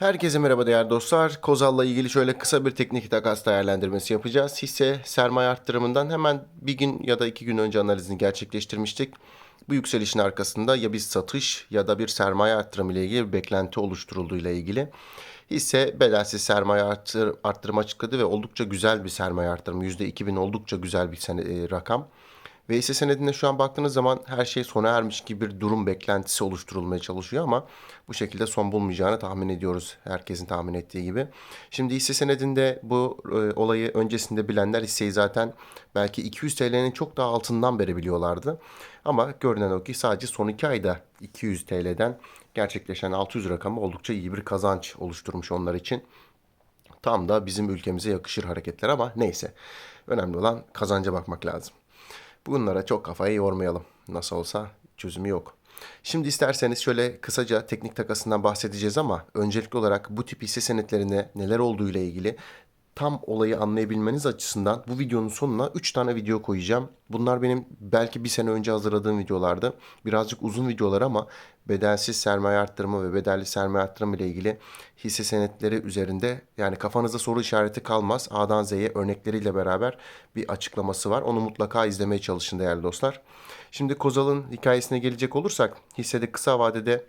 Herkese merhaba değerli dostlar. Kozal'la ilgili şöyle kısa bir teknik takas değerlendirmesi yapacağız. Hisse sermaye arttırımından hemen bir gün ya da iki gün önce analizini gerçekleştirmiştik. Bu yükselişin arkasında ya bir satış ya da bir sermaye arttırımı ile ilgili bir beklenti oluşturulduğu ile ilgili. Hisse bedelsiz sermaye arttır, arttırım açıkladı ve oldukça güzel bir sermaye arttırımı. %2000 oldukça güzel bir sene, e, rakam. Ve hisse senedinde şu an baktığınız zaman her şey sona ermiş gibi bir durum beklentisi oluşturulmaya çalışıyor ama bu şekilde son bulmayacağını tahmin ediyoruz. Herkesin tahmin ettiği gibi. Şimdi hisse senedinde bu e, olayı öncesinde bilenler hisseyi zaten belki 200 TL'nin çok daha altından beri biliyorlardı. Ama görünen o ki sadece son 2 ayda 200 TL'den gerçekleşen 600 rakamı oldukça iyi bir kazanç oluşturmuş onlar için. Tam da bizim ülkemize yakışır hareketler ama neyse. Önemli olan kazanca bakmak lazım. Bunlara çok kafayı yormayalım. Nasıl olsa çözümü yok. Şimdi isterseniz şöyle kısaca teknik takasından bahsedeceğiz ama öncelikli olarak bu tip hisse senetlerine neler olduğu ile ilgili tam olayı anlayabilmeniz açısından bu videonun sonuna 3 tane video koyacağım. Bunlar benim belki bir sene önce hazırladığım videolardı. Birazcık uzun videolar ama bedelsiz sermaye arttırımı ve bedelli sermaye arttırımı ile ilgili hisse senetleri üzerinde yani kafanızda soru işareti kalmaz. A'dan Z'ye örnekleriyle beraber bir açıklaması var. Onu mutlaka izlemeye çalışın değerli dostlar. Şimdi Kozal'ın hikayesine gelecek olursak hissede kısa vadede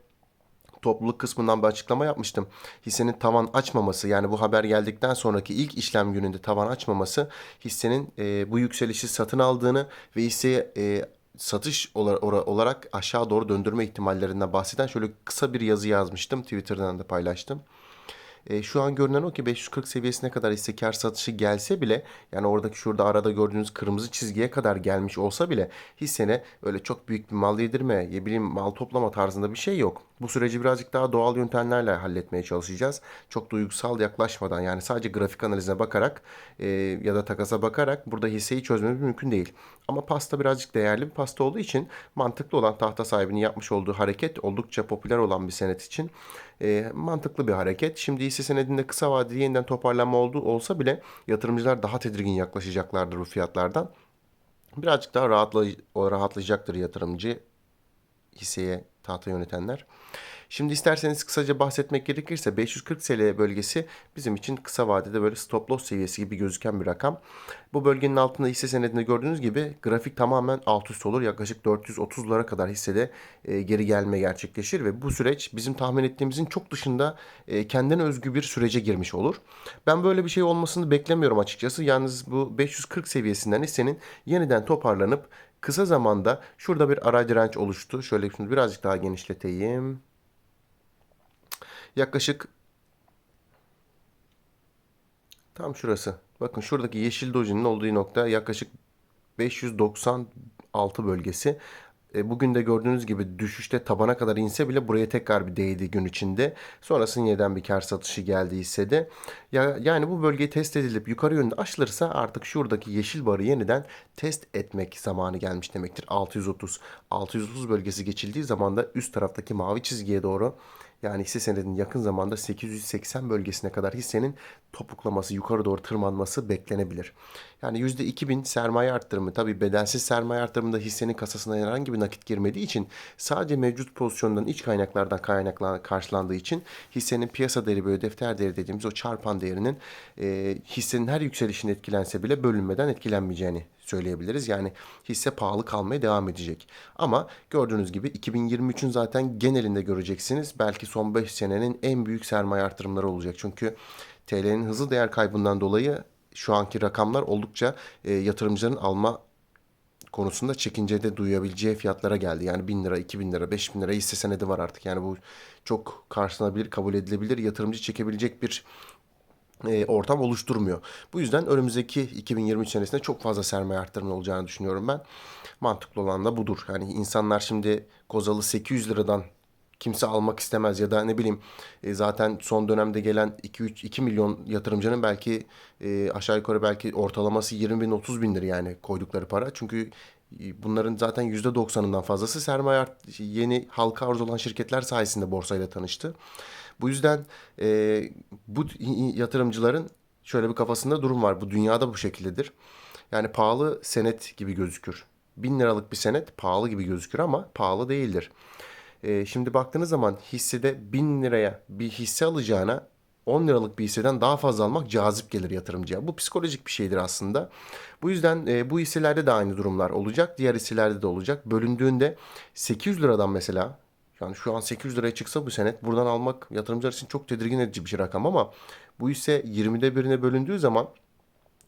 topluluk kısmından bir açıklama yapmıştım. Hissenin tavan açmaması yani bu haber geldikten sonraki ilk işlem gününde tavan açmaması hissenin e, bu yükselişi satın aldığını ve hisseye e, satış olarak aşağı doğru döndürme ihtimallerinden bahseden şöyle kısa bir yazı yazmıştım. Twitter'dan da paylaştım. E, şu an görünen o ki 540 seviyesine kadar hisse kar satışı gelse bile yani oradaki şurada arada gördüğünüz kırmızı çizgiye kadar gelmiş olsa bile hissene öyle çok büyük bir mal yedirme, ne bileyim mal toplama tarzında bir şey yok. Bu süreci birazcık daha doğal yöntemlerle halletmeye çalışacağız. Çok duygusal yaklaşmadan yani sadece grafik analizine bakarak e, ya da takasa bakarak burada hisseyi çözmemiz mümkün değil. Ama pasta birazcık değerli bir pasta olduğu için mantıklı olan tahta sahibinin yapmış olduğu hareket oldukça popüler olan bir senet için e, mantıklı bir hareket. Şimdi hisse senedinde kısa vadeli yeniden toparlanma oldu, olsa bile yatırımcılar daha tedirgin yaklaşacaklardır bu fiyatlardan. Birazcık daha rahatla, rahatlayacaktır yatırımcı hisseye tahta yönetenler. Şimdi isterseniz kısaca bahsetmek gerekirse 540 TL bölgesi bizim için kısa vadede böyle stop loss seviyesi gibi gözüken bir rakam. Bu bölgenin altında hisse senedinde gördüğünüz gibi grafik tamamen alt üst olur. Yaklaşık 430'lara kadar hissede e, geri gelme gerçekleşir ve bu süreç bizim tahmin ettiğimizin çok dışında e, kendine özgü bir sürece girmiş olur. Ben böyle bir şey olmasını beklemiyorum açıkçası. Yalnız bu 540 seviyesinden hissenin yeniden toparlanıp kısa zamanda şurada bir ara direnç oluştu. Şöyle şimdi birazcık daha genişleteyim. Yaklaşık tam şurası. Bakın şuradaki yeşil dojinin olduğu nokta yaklaşık 596 bölgesi. E, bugün de gördüğünüz gibi düşüşte tabana kadar inse bile buraya tekrar bir değdi gün içinde. Sonrasında yeniden bir kar satışı geldi hissede. Ya, yani bu bölge test edilip yukarı yönde aşılırsa artık şuradaki yeşil barı yeniden test etmek zamanı gelmiş demektir. 630. 630 bölgesi geçildiği zaman da üst taraftaki mavi çizgiye doğru yani hisse senedinin yakın zamanda 880 bölgesine kadar hissenin topuklaması, yukarı doğru tırmanması beklenebilir. Yani %2000 sermaye arttırımı, tabii bedelsiz sermaye arttırımında hissenin kasasına herhangi bir nakit girmediği için sadece mevcut pozisyondan iç kaynaklardan kaynaklan karşılandığı için hissenin piyasa değeri böyle defter değeri dediğimiz o çarpan değerinin e, hissenin her yükselişini etkilense bile bölünmeden etkilenmeyeceğini söyleyebiliriz. Yani hisse pahalı kalmaya devam edecek. Ama gördüğünüz gibi 2023'ün zaten genelinde göreceksiniz. Belki son 5 senenin en büyük sermaye artırımları olacak. Çünkü TL'nin hızlı değer kaybından dolayı şu anki rakamlar oldukça e, yatırımcıların alma konusunda çekincede duyabileceği fiyatlara geldi. Yani 1000 lira, 2000 lira, 5000 lira hisse senedi var artık. Yani bu çok karşılanabilir, kabul edilebilir, yatırımcı çekebilecek bir e, ortam oluşturmuyor. Bu yüzden önümüzdeki 2023 senesinde çok fazla sermaye arttırma olacağını düşünüyorum ben. Mantıklı olan da budur. Yani insanlar şimdi Kozalı 800 liradan kimse almak istemez ya da ne bileyim e, zaten son dönemde gelen 2 3 2 milyon yatırımcının belki e, aşağı yukarı belki ortalaması 20 bin 30 bindir yani koydukları para. Çünkü bunların zaten %90'ından fazlası sermaye yeni halka arz olan şirketler sayesinde borsayla tanıştı. Bu yüzden e, bu yatırımcıların şöyle bir kafasında durum var. Bu dünyada bu şekildedir. Yani pahalı senet gibi gözükür. Bin liralık bir senet pahalı gibi gözükür ama pahalı değildir. E, şimdi baktığınız zaman hissede 1000 liraya bir hisse alacağına 10 liralık bir hisseden daha fazla almak cazip gelir yatırımcıya. Bu psikolojik bir şeydir aslında. Bu yüzden e, bu hisselerde de aynı durumlar olacak. Diğer hisselerde de olacak. Bölündüğünde 800 liradan mesela yani şu an 800 liraya çıksa bu senet buradan almak yatırımcılar için çok tedirgin edici bir şey rakam ama bu hisse 20'de birine bölündüğü zaman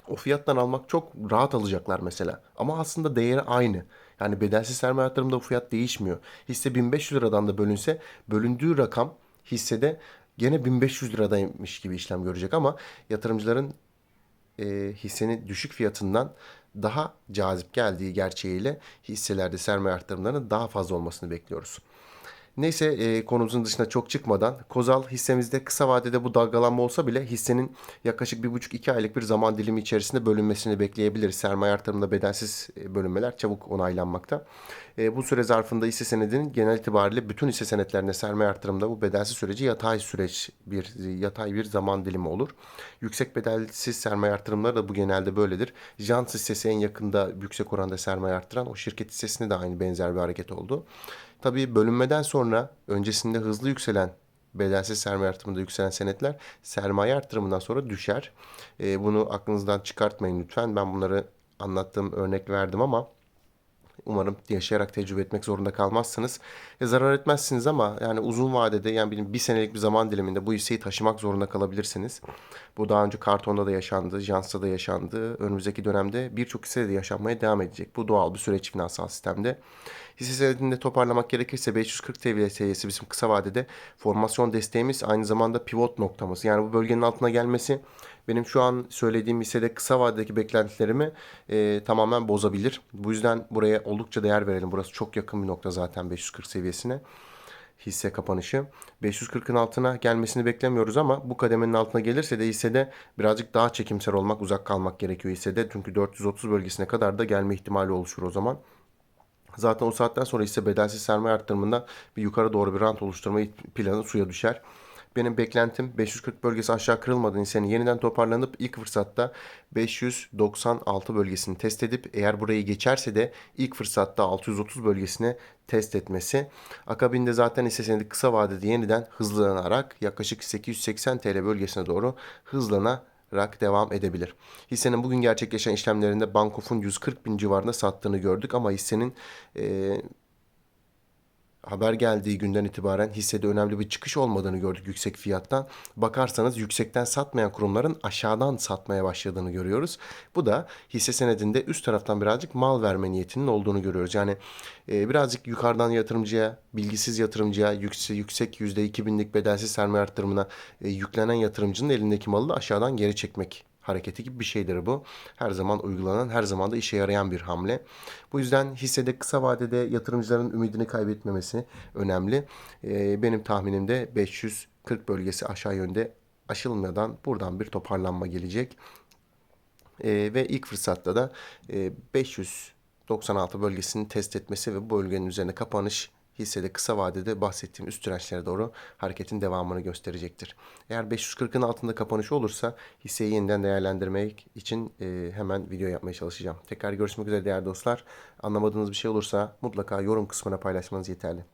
o fiyattan almak çok rahat alacaklar mesela. Ama aslında değeri aynı. Yani bedelsiz sermaye yatırımda bu fiyat değişmiyor. Hisse 1500 liradan da bölünse bölündüğü rakam hissede gene 1500 liradaymış gibi işlem görecek ama yatırımcıların e, hissenin düşük fiyatından daha cazip geldiği gerçeğiyle hisselerde sermaye artırımlarının daha fazla olmasını bekliyoruz. Neyse e, konumuzun dışına çok çıkmadan Kozal hissemizde kısa vadede bu dalgalanma olsa bile hissenin yaklaşık 1,5-2 aylık bir zaman dilimi içerisinde bölünmesini bekleyebiliriz. Sermaye artırımında bedelsiz e, bölünmeler çabuk onaylanmakta. E, bu süre zarfında hisse senedinin genel itibariyle bütün hisse senetlerinde sermaye artırımında bu bedelsiz süreci yatay süreç bir yatay bir zaman dilimi olur. Yüksek bedelsiz sermaye artırımları da bu genelde böyledir. Jans hissesi en yakında yüksek oranda sermaye arttıran o şirket hissesinde de aynı benzer bir hareket oldu. Tabii bölünmeden sonra öncesinde hızlı yükselen bedelsiz sermaye artırımında yükselen senetler sermaye artırımından sonra düşer. E, bunu aklınızdan çıkartmayın lütfen. Ben bunları anlattığım örnek verdim ama Umarım yaşayarak tecrübe etmek zorunda kalmazsınız. E, zarar etmezsiniz ama yani uzun vadede yani bir, bir senelik bir zaman diliminde bu hisseyi taşımak zorunda kalabilirsiniz. Bu daha önce kartonda da yaşandı, Jans'ta da yaşandı. Önümüzdeki dönemde birçok hissede de yaşanmaya devam edecek. Bu doğal bir süreç finansal sistemde. Hisse senedinde toparlamak gerekirse 540 TL seviyesi bizim kısa vadede formasyon desteğimiz aynı zamanda pivot noktamız. Yani bu bölgenin altına gelmesi benim şu an söylediğim hissede kısa vadedeki beklentilerimi e, tamamen bozabilir. Bu yüzden buraya oldukça değer verelim. Burası çok yakın bir nokta zaten 540 seviyesine hisse kapanışı. 540'ın altına gelmesini beklemiyoruz ama bu kademenin altına gelirse de hissede birazcık daha çekimser olmak, uzak kalmak gerekiyor hissede. Çünkü 430 bölgesine kadar da gelme ihtimali oluşur o zaman. Zaten o saatten sonra ise bedelsiz sermaye arttırımında bir yukarı doğru bir rant oluşturma planı suya düşer. Benim beklentim 540 bölgesi aşağı kırılmadan hissenin yeniden toparlanıp ilk fırsatta 596 bölgesini test edip eğer burayı geçerse de ilk fırsatta 630 bölgesine test etmesi. Akabinde zaten hisse senedi kısa vadede yeniden hızlanarak yaklaşık 880 TL bölgesine doğru hızlanarak devam edebilir. Hissenin bugün gerçekleşen işlemlerinde Bankof'un 140 bin civarında sattığını gördük ama hissenin e, haber geldiği günden itibaren hissede önemli bir çıkış olmadığını gördük yüksek fiyattan. Bakarsanız yüksekten satmayan kurumların aşağıdan satmaya başladığını görüyoruz. Bu da hisse senedinde üst taraftan birazcık mal verme niyetinin olduğunu görüyoruz. Yani e, birazcık yukarıdan yatırımcıya, bilgisiz yatırımcıya, yüksek, yüksek %2000'lik bedelsiz sermaye arttırımına e, yüklenen yatırımcının elindeki malı da aşağıdan geri çekmek hareketi gibi bir şeydir bu. Her zaman uygulanan, her zaman da işe yarayan bir hamle. Bu yüzden hissede kısa vadede yatırımcıların ümidini kaybetmemesi önemli. Ee, benim tahminimde 540 bölgesi aşağı yönde aşılmadan buradan bir toparlanma gelecek. Ee, ve ilk fırsatta da e, 596 bölgesini test etmesi ve bu bölgenin üzerine kapanış hissede kısa vadede bahsettiğim üst dirençlere doğru hareketin devamını gösterecektir. Eğer 540'ın altında kapanış olursa hisseyi yeniden değerlendirmek için e, hemen video yapmaya çalışacağım. Tekrar görüşmek üzere değerli dostlar. Anlamadığınız bir şey olursa mutlaka yorum kısmına paylaşmanız yeterli.